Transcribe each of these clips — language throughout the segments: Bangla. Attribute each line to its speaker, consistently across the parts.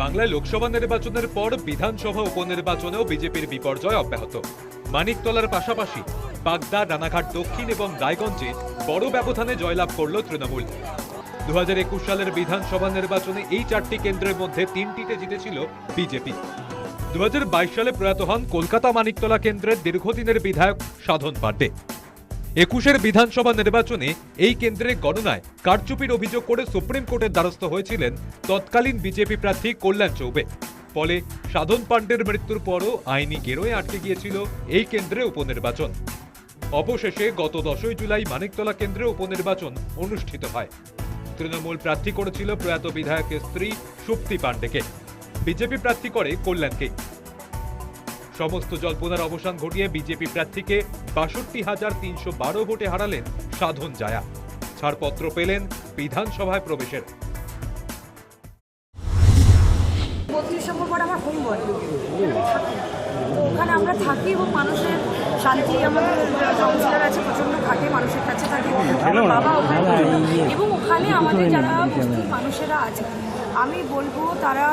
Speaker 1: বাংলায় লোকসভা নির্বাচনের পর বিধানসভা উপনির্বাচনেও বিজেপির বিপর্যয় অব্যাহত। মানিকতলার পাশাপাশি বাগদা রানাঘাট, দক্ষিণ এবং রায়গঞ্জে বড় ব্যবধানে জয়লাভ করল তৃণমূল। দু হাজার একুশ সালের বিধানসভা নির্বাচনে এই চারটি কেন্দ্রের মধ্যে তিনটিতে জিতেছিল বিজেপি। দু হাজার বাইশ সালে প্রয়াত হন কলকাতা মানিকতলা কেন্দ্রের দীর্ঘদিনের বিধায়ক সাধন পাণ্ডে। একুশের বিধানসভা নির্বাচনে এই কেন্দ্রে গণনায় কারচুপির অভিযোগ করে সুপ্রিম কোর্টের দ্বারস্থ হয়েছিলেন তৎকালীন বিজেপি প্রার্থী কল্যাণ চৌবে। ফলে সাধন পাণ্ডের মৃত্যুর পরও আইনি গেরোয় আটকে গিয়েছিল এই কেন্দ্রে উপনির্বাচন। অবশেষে গত দশই জুলাই মানিকতলা কেন্দ্রে উপনির্বাচন অনুষ্ঠিত হয়। তৃণমূল প্রার্থী করেছিল প্রয়াত বিধায়কের স্ত্রী সুপ্তি পাণ্ডেকে। বিজেপি প্রার্থী করে কল্যাণকে। সমস্ত জল্পনার অবসান ঘটিয়ে বিজেপি প্রার্থীকে বাষট্টি হাজার তিনশো বারো ভোটে হারালেন সাধন জায়া। ছাড়পত্র পেলেন বিধানসভায় প্রবেশের।
Speaker 2: আমার হোম ওখানে আমরা থাকি এবং মানুষের শান্তি আমাদের আছে প্রচণ্ড খাটে মানুষের কাছে থাকে বাবা ওখানে এবং ওখানে আমাদের যারা মানুষেরা আছে আমি বলব তারা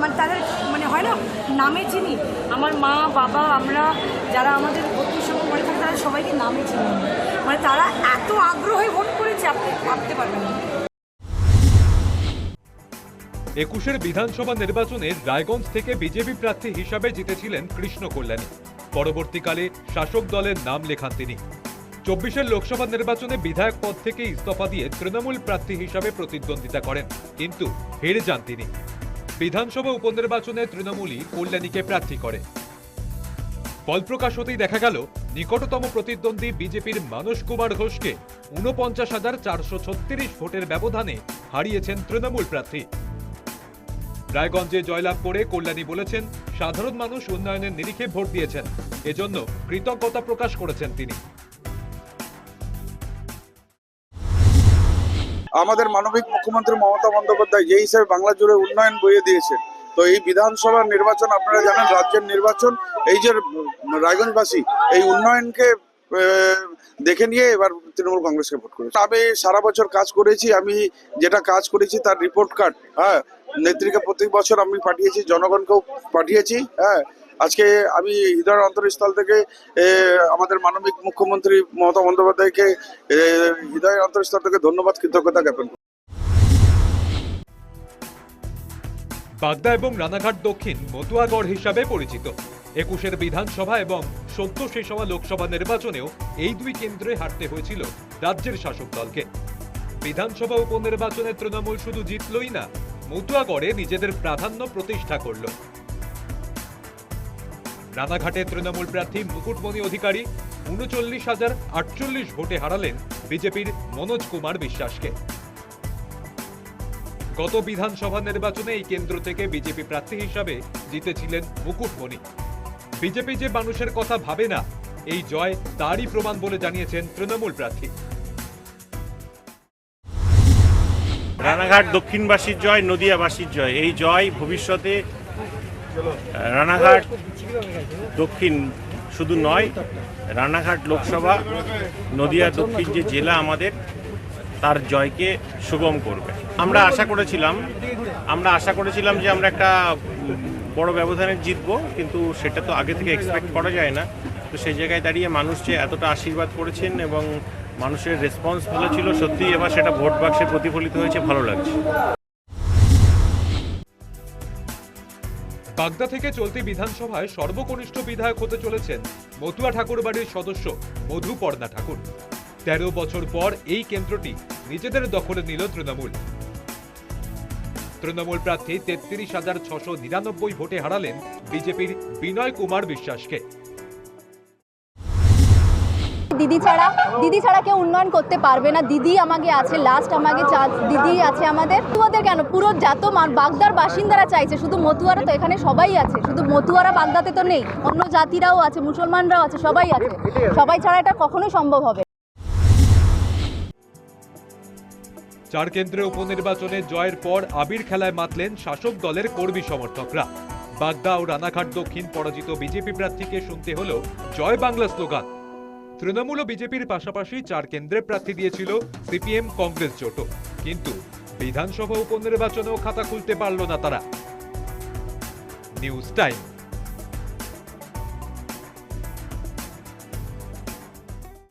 Speaker 2: মানে তাদের মানে হয় না, নামে চিনি। আমার মা, বাবা, আমরা যারা আমাদের বত্রিশ নম্বর পরে থাকে তারা সবাইকে নামে চিনি। মানে তারা এত আগ্রহে ভোট করেছে, আপনি ভাবতে পারবেন না।
Speaker 1: একুশের বিধানসভা নির্বাচনে রায়গঞ্জ থেকে বিজেপি প্রার্থী হিসাবে জিতেছিলেন কৃষ্ণ কল্যাণী। পরবর্তীকালে শাসক দলের নাম লেখান তিনি। চব্বিশের লোকসভা নির্বাচনে বিধায়ক পদ থেকে ইস্তফা দিয়ে তৃণমূল প্রার্থী হিসাবে প্রতিদ্বন্দ্বিতা করেন, কিন্তু হেরে যান তিনি। বিধানসভা উপনির্বাচনে তৃণমূলই কল্যাণীকে প্রার্থী করে। ফল প্রকাশ হতেই দেখা গেল, নিকটতম প্রতিদ্বন্দ্বী বিজেপির মানস কুমার ঘোষকে উনপঞ্চাশ হাজার চারশো ছত্রিশ ভোটের ব্যবধানে হারিয়েছেন তৃণমূল প্রার্থী। রায়গঞ্জে জয়লাভ করে কল্যাণী বলেছেন, সাধারণ মানুষ উন্নয়নের নিরিখে ভোট দিয়েছেন, এজন্য কৃতজ্ঞতা প্রকাশ করেছেন তিনি।
Speaker 3: আমাদের মানবিক মুখ্যমন্ত্রী মমতা বন্দ্যোপাধ্যায় যে হিসেবে বাংলা জুড়ে উন্নয়ন বইয়ে দিয়েছে তো এই বিধানসভা নির্বাচন আপনারা জানেন, রাজ্যের নির্বাচন, এই যে রায়গঞ্জবাসী এই উন্নয়নকে দেখে নিয়ে এবার তৃণমূল কংগ্রেসকে ভোট করেছে। আমি সারা বছর কাজ করেছি, আমি যেটা কাজ করেছি তার রিপোর্ট কার্ড হ্যাঁ নেত্রীকে প্রতি বছর আমি পাঠিয়েছি, জনগণকেও পাঠিয়েছি হ্যাঁ আজকে আমি হৃদয়ের অন্তরস্থল থেকে আমাদের মানবিক মুখ্যমন্ত্রী মমতা বন্দ্যোপাধ্যায়কে হৃদয়ের অন্তরস্থল থেকে ধন্যবাদ, কৃতজ্ঞতা জ্ঞাপন করি।
Speaker 1: বাগদা এবং রানাঘাট দক্ষিণ মতুয়াগড় হিসাবে পরিচিত। একুশের বিধানসভা এবং সদ্য শেষ হওয়া লোকসভা নির্বাচনেও এই দুই কেন্দ্রে হারতে হয়েছিল রাজ্যের শাসক দলকে। বিধানসভা উপনির্বাচনে তৃণমূল শুধু জিতলই না, মতুয়াগড়ে নিজেদের প্রাধান্য প্রতিষ্ঠা করল। রানাঘাটে তৃণমূল প্রার্থী মুকুটমণি অধিকারী উনচল্লিশ হাজার আটচল্লিশ ভোটে হারালেন বিজেপির মনোজ কুমার বিশ্বাসকে। গত বিধানসভা নির্বাচনে এই কেন্দ্র থেকে বিজেপি প্রার্থী হিসাবে জিতেছিলেন মুকুটমণি। বিজেপি যে মানুষের কথা ভাবে না, এই জয় তারই প্রমাণ বলে জানিয়েছেন তৃণমূল প্রার্থী।
Speaker 4: রানাঘাট দক্ষিণবাসীর জয়, নদিয়াবাসীর জয়, এই জয় ভবিষ্যতে রানাঘাট দক্ষিণ শুধু নয়, রানাঘাট লোকসভা, নদিয়া দক্ষিণ যে জেলা আমাদের, তার জয়কে সুগম করবে। আমরা আশা করেছিলাম, আমরা আশা করেছিলাম যে আমরা একটা বড় ব্যবধানে জিতবো, কিন্তু সেটা তো আগে থেকে এক্সপেক্ট করা যায় না। তো সেই জায়গায় দাঁড়িয়ে মানুষ যে এতটা আশীর্বাদ করেছেন এবং মানুষের রেসপন্স ভালো ছিল, সত্যিই এবার সেটা ভোট বাক্সে প্রতিফলিত হয়েছে, ভালো লাগছে।
Speaker 1: বাগদা থেকে চলতি বিধানসভায় সর্বকনিষ্ঠ বিধায়ক হতে চলেছেন মতুয়া ঠাকুর বাড়ির সদস্য মধু পর্ণা ঠাকুর। তেরো বছর পর এই কেন্দ্রটি নিজেদের দখলে নিল তৃণমূল। তৃণমূল প্রার্থী তেত্রিশ হাজার ছশো নিরানব্বই ভোটে হারালেন বিজেপির বিনয় কুমার বিশ্বাসকে।
Speaker 5: দিদি ছাড়া দিদি ছাড়া কেউ উন্নয়ন করতে পারবে না। দিদি আমাকে আছে লাস্ট আমাকে দিদি আছে আমাদের। তোমাদের কেন? পুরো যত বাগদার বাসিন্দারা চাইছে। শুধু মতুয়ারা তো এখানে সবাই আছে। শুধু মতুয়ারা বাগদাতে তো নেই। অন্য জাতিরাও আছে, মুসলমানরাও আছে, সবাই আছে। সবাই ছাড়া এটা কখনোই সম্ভব হবে
Speaker 1: চার কেন্দ্রে উপনির্বাচনে জয়ের পর আবির খেলায় মাতলেন শাসক দলের কর্মী সমর্থকরা। বাগদা ও রানাঘাট দক্ষিণ পরাজিত বিজেপি প্রার্থীকে শুনতে হলো জয় বাংলা স্লোগান। তৃণমূল ও বিজেপির পাশাপাশি চার কেন্দ্রে প্রার্থী দিয়েছিল সিপিএম কংগ্রেস জোটও কিন্তু বিধানসভা উপনির্বাচনেও খাতা খুলতে পারল না তারা। News time.